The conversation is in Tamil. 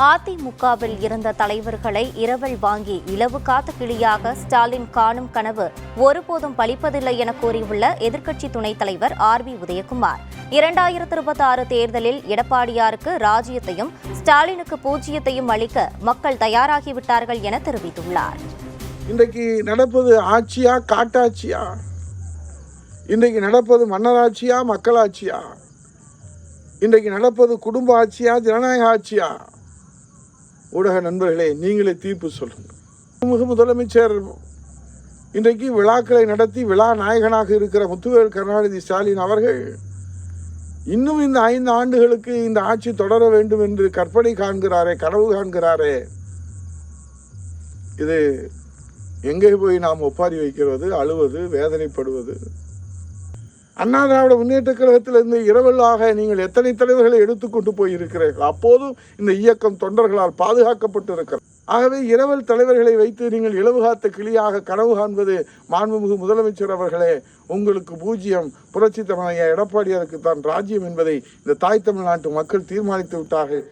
அதிமுகவில் இருந்த தலைவர்களை இரவல் வாங்கி இலவு காத்த கிளியாக ஸ்டாலின் காணும் கனவு ஒருபோதும் பலிப்பதில்லை என கூறியுள்ள எதிர்க்கட்சி துணைத் தலைவர் ஆர் பி உதயகுமார். இரண்டாயிரத்தி இருபத்தி ஆறு தேர்தலில் எடப்பாடியாருக்கு ராஜ்யத்தையும் ஸ்டாலினுக்கு பூஜ்ஜியத்தையும் அளிக்க மக்கள் தயாராகிவிட்டார்கள் என தெரிவித்துள்ளார். இன்றைக்கு நடப்பது ஆட்சியா காட்டாட்சியா? இன்றைக்கு நடப்பது மன்னராட்சியா மக்களாட்சியா? இன்றைக்கு நடப்பது குடும்ப ஆட்சியா ஜனநாயக ஆட்சியா? ஊடக நண்பர்களே நீங்களே தீர்ப்பு சொல்லுங்கள். மிகு முதலமைச்சர் இன்றைக்கு விழாக்களை நடத்தி விழா நாயகனாக இருக்கிற முத்துவேல் கருணாநிதி ஸ்டாலின் அவர்கள் இன்னும் இந்த ஐந்து ஆண்டுகளுக்கு இந்த ஆட்சி தொடர வேண்டும் என்று கற்பனை காண்கிறாரே கனவு காண்கிறாரே. இது எங்கே போய் நாம் ஒப்பாரி வைக்கிறது அழுவது வேதனைப்படுவது? அண்ணா திராவிட முன்னேற்ற கழகத்திலிருந்து இரவலாக நீங்கள் எத்தனை தலைவர்களை எடுத்துக்கொண்டு போயிருக்கிறீர்கள்? அப்போதும் இந்த இயக்கம் தொண்டர்களால் பாதுகாக்கப்பட்டு இருக்கிறது ஆகவே இரவல் தலைவர்களை வைத்து நீங்கள் இளவு காத்த கிளியாக கனவு காண்பது மாண்புமிகு முதலமைச்சர் அவர்களே உங்களுக்கு பூஜ்ஜியம் புரட்சி தமிழைய எடப்பாடியாருக்கு தான் ராஜ்யம் என்பதை இந்த தாய் தமிழ்நாட்டு மக்கள் தீர்மானித்து விட்டார்கள்